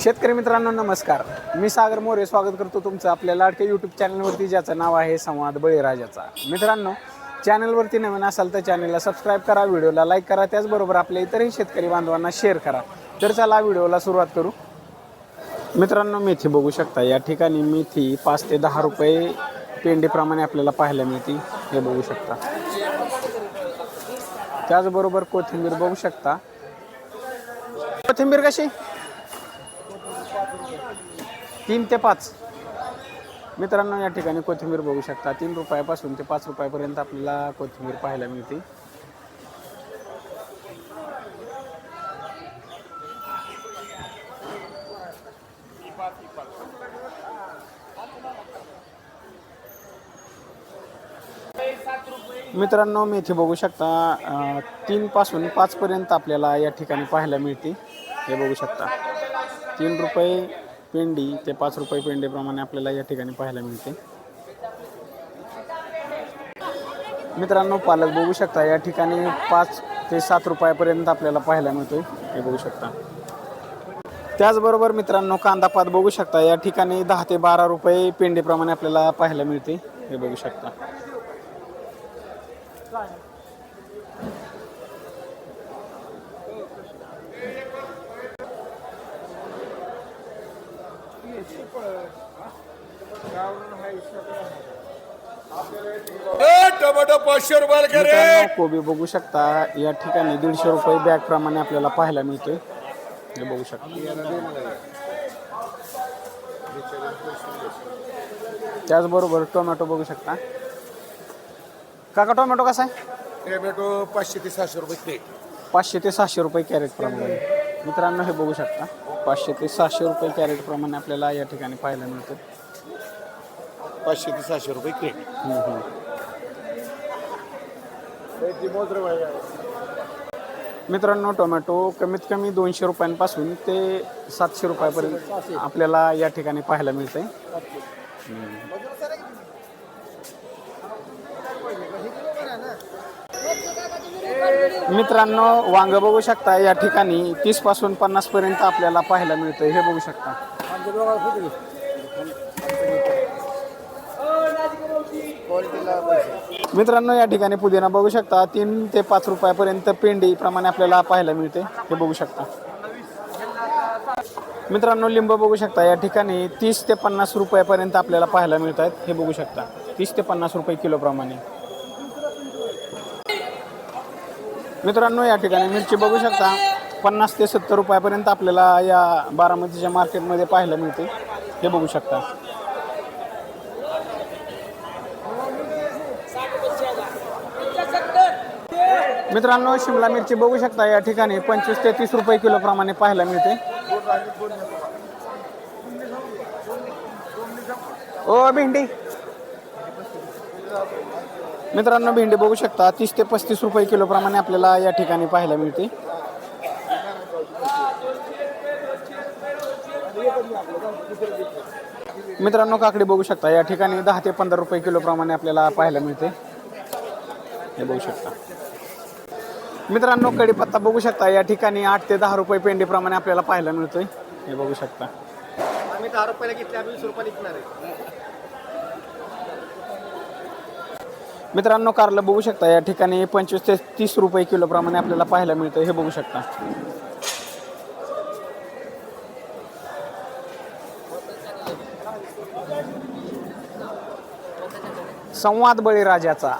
शेतकरी मित्रांनो नमस्कार. मी सागर मोरे स्वागत करतो तुमचं आपल्या लाडक्या यूट्यूब चॅनलवरती ज्याचं नाव आहे संवाद बळीराजाचा. मित्रांनो चॅनलवरती नवीन असाल तर चॅनलला सबस्क्राईब करा व्हिडिओला लाईक करा त्याचबरोबर आपल्या इतरही शेतकरी बांधवांना शेअर करा. तर चला व्हिडिओला सुरुवात करू. मित्रांनो मेथी बघू शकता. या ठिकाणी मेथी पाच ते दहा रुपये पेंडीप्रमाणे आपल्याला पाहायला मिळते. हे बघू शकता. त्याचबरोबर कोथिंबीर बघू शकता. कोथिंबीर कशी? तीन ते पाच. मित्रांनो या ठिकाणी कोथिंबीर बघू शकता. तीन रुपयापासून ते पाच रुपयापर्यंत आपल्याला कोथिंबीर पाहायला मिळते. मित्रांनो मेथी बघू शकता तीनपासून पाचपर्यंत आपल्याला या ठिकाणी पाहायला मिळते. हे बघू शकता. तीन रुपये पेंडी ते पाच रुपये पेंडीप्रमाणे आपल्याला या ठिकाणी पाहायला मिळते. मित्रांनो पालक बघू शकता या ठिकाणी पाच ते सात रुपयापर्यंत आपल्याला पाहायला मिळतोय. हे बघू शकता. त्याचबरोबर मित्रांनो कांदापात बघू शकता या ठिकाणी दहा ते बारा रुपये पेंडीप्रमाणे आपल्याला पाहायला मिळते. हे बघू शकता. पाचशे रुपयाला रे. कोबी बघू शकता. या ठिकाणी दीडशे रुपये बॅग प्रमाणे आपल्याला पाहायला मिळतोय. हे बघू शकता. त्याचबरोबर टोमॅटो बघू शकता. काका टोमॅटो कसा आहे? टोमॅटो पाचशे ते सहाशे रुपये पाचशे ते सहाशे रुपये कॅरेट प्रमाणे. मित्रांनो हे बघू शकता. पाचशे ते सहाशे रुपये कॅरेट प्रमाणे आपल्याला या ठिकाणी पाहायला मिळतं. पाचशे ते सहाशे रुपये हम्म, हम्म. मित्रांनो टोमॅटो कमीत कमी दोनशे रुपयांपासून ते सातशे रुपयापर्यंत आपल्याला या ठिकाणी पाहायला मिळतंय. मित्रांनो वांग बघू शकता या ठिकाणी तीसपासून पन्नास पर्यंत आपल्याला पाहायला मिळतं हे बघू शकता. मित्रांनो या ठिकाणी पुदिना बघू शकता. तीन ते पाच रुपयापर्यंत पेंडी प्रमाणे आपल्याला पाहायला मिळते. हे बघू शकता. मित्रांनो लिंब बघू शकता. या ठिकाणी तीस ते पन्नास रुपयापर्यंत आपल्याला पाहायला मिळत आहेत हे बघू शकता. तीस ते पन्नास रुपये किलो प्रमाणे मित्रांनो या ठिकाणी मिरची बघू शकता. पन्नास ते सत्तर रुपयापर्यंत आपल्याला या बारामतीच्या मार्केटमध्ये पाहायला मिळते. हे बघू शकता. मित्रांनो शिमला मिरची बघू शकता. या ठिकाणी पंचवीस ते तीस रुपये किलो प्रमाणे पाहायला मिळते. ओ भेंडी. मित्रांनो भेंडी बघू शकता. तीस ते पस्तीस रुपये किलो प्रमाणे आपल्याला या ठिकाणी पाहायला मिळते. मित्रांनो काकडी बघू शकता. या ठिकाणी दहा ते पंधरा रुपये किलो प्रमाणे आपल्याला पाहायला मिळते. हे बघू शकता. मित्रांनो कढीपत्ता बघू शकता. या ठिकाणी आठ ते दहा रुपये पेंडीप्रमाणे आपल्याला पाहायला मिळतोय. हे बघू शकता. आम्ही दहा रुपयाला घेतले आम्ही वीस रुपयाला विकणार आहे. मित्रांनो कारलं बघू शकता या ठिकाणी पंचवीस ते तीस रुपये किलोप्रमाणे आपल्याला पाहायला मिळतं. हे बघू शकता. संवाद बळीराजाचा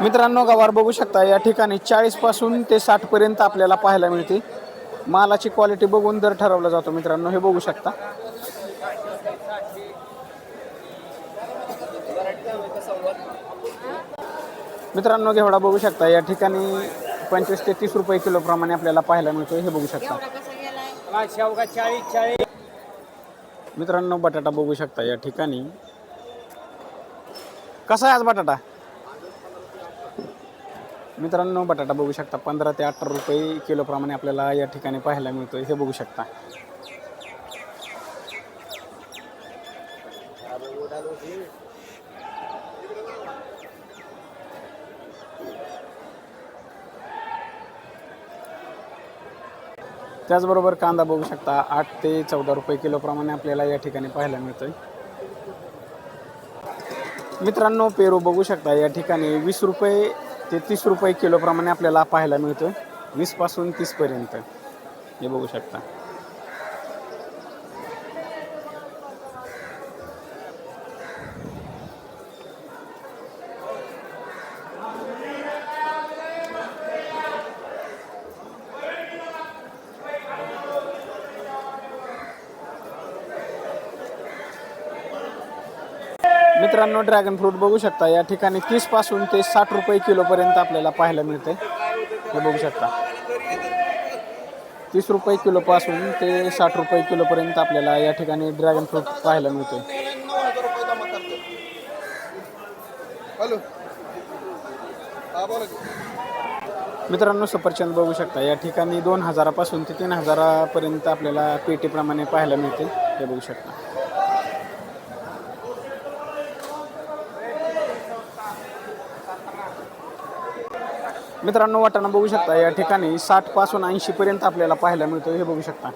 मित्रांनो गवार बघू शकता या ठिकाणी चाळीसपासून ते साठ पर्यंत आपल्याला पाहायला मिळते. मालाची क्वालिटी बघून दर ठरवला जातो मित्रांनो हे बघू शकता. मित्रांनो घेवडा बघू शकता या ठिकाणी पंचवीस ते तीस रुपये किलो प्रमाणे आपल्याला पाहायला मिळतो हे बघू शकता. शेवगा चाळीस चाळीस मित्रांनो बटाटा बघू शकता या ठिकाणी. कसा आहे आज बटाटा? मित्रांनो बटाटा बघू शकता पंधरा ते अठरा रुपये किलो प्रमाणे आपल्याला या ठिकाणी पाहायला मिळतो हे बघू शकता. त्याचबरोबर कांदा बघू शकता आठ ते चौदा रुपये किलोप्रमाणे आपल्याला या ठिकाणी पाहायला मिळतोय. मित्रांनो पेरू बघू शकता या ठिकाणी वीस रुपये ते तीस रुपये किलोप्रमाणे आपल्याला पाहायला मिळतोय. वीसपासून तीसपर्यंत हे बघू शकता. मित्रांनो ड्रॅगन फ्रूट बघू शकता. या ठिकाणी तीसपासून ते साठ रुपये किलोपर्यंत आपल्याला पाहायला मिळते. हे बघू शकता. तीस रुपये किलोपासून ते साठ रुपये किलोपर्यंत आपल्याला या ठिकाणी ड्रॅगन फ्रूट पाहायला मिळते. मित्रांनो सफरचंद बघू शकता. या ठिकाणी दोन हजारापासून ते तीन हजारापर्यंत आपल्याला पेटीप्रमाणे पाहायला मिळते. हे बघू शकता. मित्रांनो वाटाणा बघू शकता या ठिकाणी साठपासून ऐंशी पर्यंत आपल्याला पाहायला मिळतो हे बघू शकता.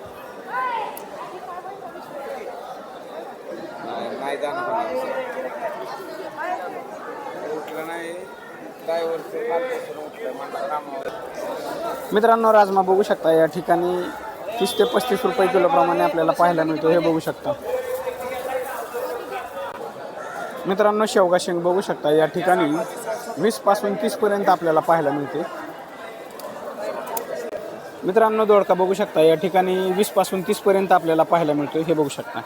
मित्रांनो राजमा बघू शकता या ठिकाणी तीस ते पस्तीस रुपये किलोप्रमाणे आपल्याला पाहायला मिळतो हे बघू शकता. मित्रांनो शेवगा शेंग बघू शकता. या ठिकाणी वीसपासून तीस पर्यंत आपल्याला पाहायला मिळते. मित्रांनो दोडका बघू शकता. या ठिकाणी वीसपासून तीस पर्यंत आपल्याला पाहायला मिळतो हे बघू शकता.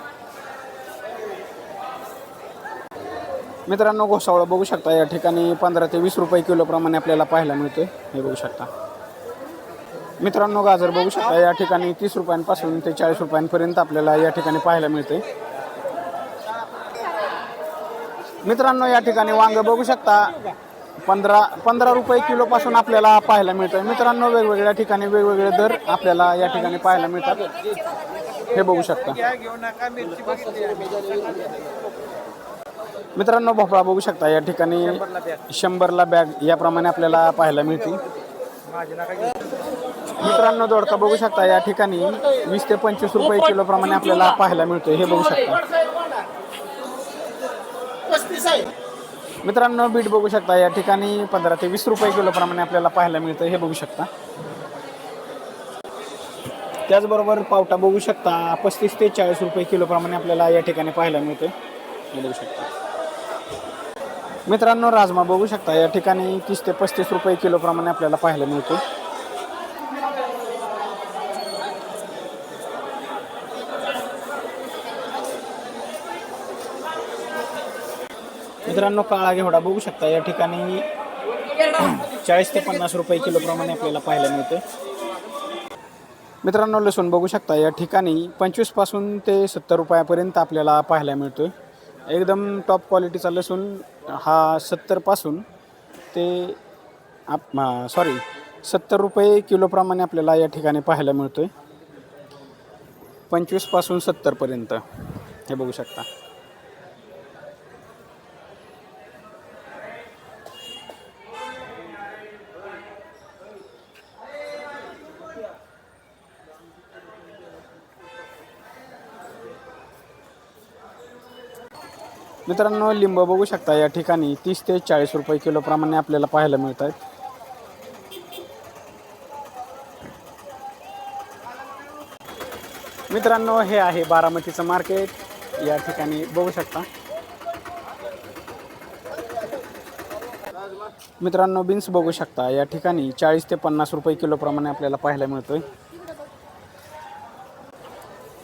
मित्रांनो घोसावळा बघू शकता. या ठिकाणी पंधरा ते वीस रुपये किलोप्रमाणे आपल्याला पाहायला मिळतोय. हे बघू शकता. मित्रांनो गाजर बघू शकता. या ठिकाणी तीस रुपयांपासून ते चाळीस रुपयांपर्यंत आपल्याला या ठिकाणी पाहायला मिळते मित्रांनो या ठिकाणी वांग बघू शकता. पंधरा पंधरा रुपये किलोपासून आपल्याला पाहायला मिळतं मित्रांनो वेगवेगळ्या ठिकाणी वेगवेगळे दर आपल्याला या ठिकाणी पाहायला मिळतात. हे बघू शकता. मित्रांनो भोपळा बघू शकता. या ठिकाणी शंभरला बॅग याप्रमाणे आपल्याला पाहायला मिळते मित्रांनो दोडका बघू शकता. या ठिकाणी वीस ते पंचवीस रुपये किलोप्रमाणे आपल्याला पाहायला मिळतो हे बघू शकता. मित्रांनो बीट बघू शकता या ठिकाणी पंधरा ते वीस रुपये किलोप्रमाणे आपल्याला पाहायला मिळतं. हे बघू शकता. त्याचबरोबर पावटा बघू शकता पस्तीस ते चाळीस रुपये किलोप्रमाणे आपल्याला या ठिकाणी पाहायला मिळतं. हे बघू शकता. मित्रांनो राजमा बघू शकता या ठिकाणी तीस ते पस्तीस रुपये किलोप्रमाणे आपल्याला पाहायला मिळतो. मित्रांनो काळा घेवडा बघू शकता. या ठिकाणी चाळीस ते पन्नास रुपये किलोप्रमाणे आपल्याला पाहायला मिळते मित्रांनो लसूण बघू शकता. या ठिकाणी पंचवीसपासून ते सत्तर रुपयापर्यंत आपल्याला पाहायला मिळतो एकदम टॉप क्वालिटीचा लसूण हा सत्तरपासून ते आप सॉरी सत्तर रुपये किलोप्रमाणे आपल्याला या ठिकाणी पाहायला मिळतो आहे पंचवीसपासून सत्तरपर्यंत हे बघू शकता. मित्रांनो लिंब बघू शकता या ठिकाणी तीस ते चाळीस रुपये किलोप्रमाणे आपल्याला पाहायला मिळत आहेत मित्रांनो हे आहे बारामतीचं मार्केट. या ठिकाणी बघू शकता. मित्रांनो बीन्स बघू शकता. या ठिकाणी चाळीस ते पन्नास रुपये किलोप्रमाणे आपल्याला पाहायला मिळतोय.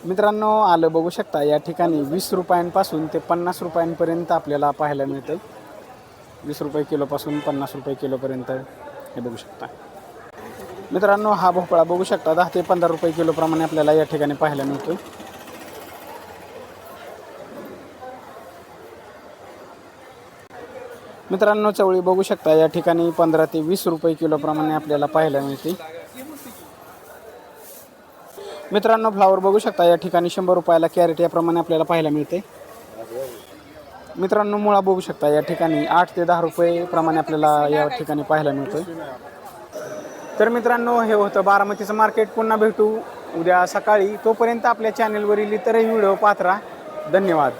मित्रांनो आलं बघू शकता या ठिकाणी वीस रुपयांपासून ते पन्नास रुपयांपर्यंत आपल्याला पाहायला मिळतं. वीस रुपये किलोपासून पन्नास रुपये किलोपर्यंत हे बघू शकता. मित्रांनो हा भोपळा बघू शकता दहा ते पंधरा रुपये किलोप्रमाणे आपल्याला या ठिकाणी पाहायला मिळतो मित्रांनो चवळी बघू शकता या ठिकाणी पंधरा ते वीस रुपये किलोप्रमाणे आपल्याला पाहायला मिळते. मित्रांनो फ्लावर बघू शकता या ठिकाणी शंभर रुपयाला कॅरेट याप्रमाणे आपल्याला पाहायला मिळते. मित्रांनो मुळा बघू शकता या ठिकाणी आठ ते दहा रुपये प्रमाणे आपल्याला या ठिकाणी पाहायला मिळतोय. तर मित्रांनो हे होतं बारामतीचं मार्केट पुन्हा भेटू उद्या सकाळी. तोपर्यंत आपल्या चॅनेलवरील इतरही व्हिडिओ पात्रा धन्यवाद.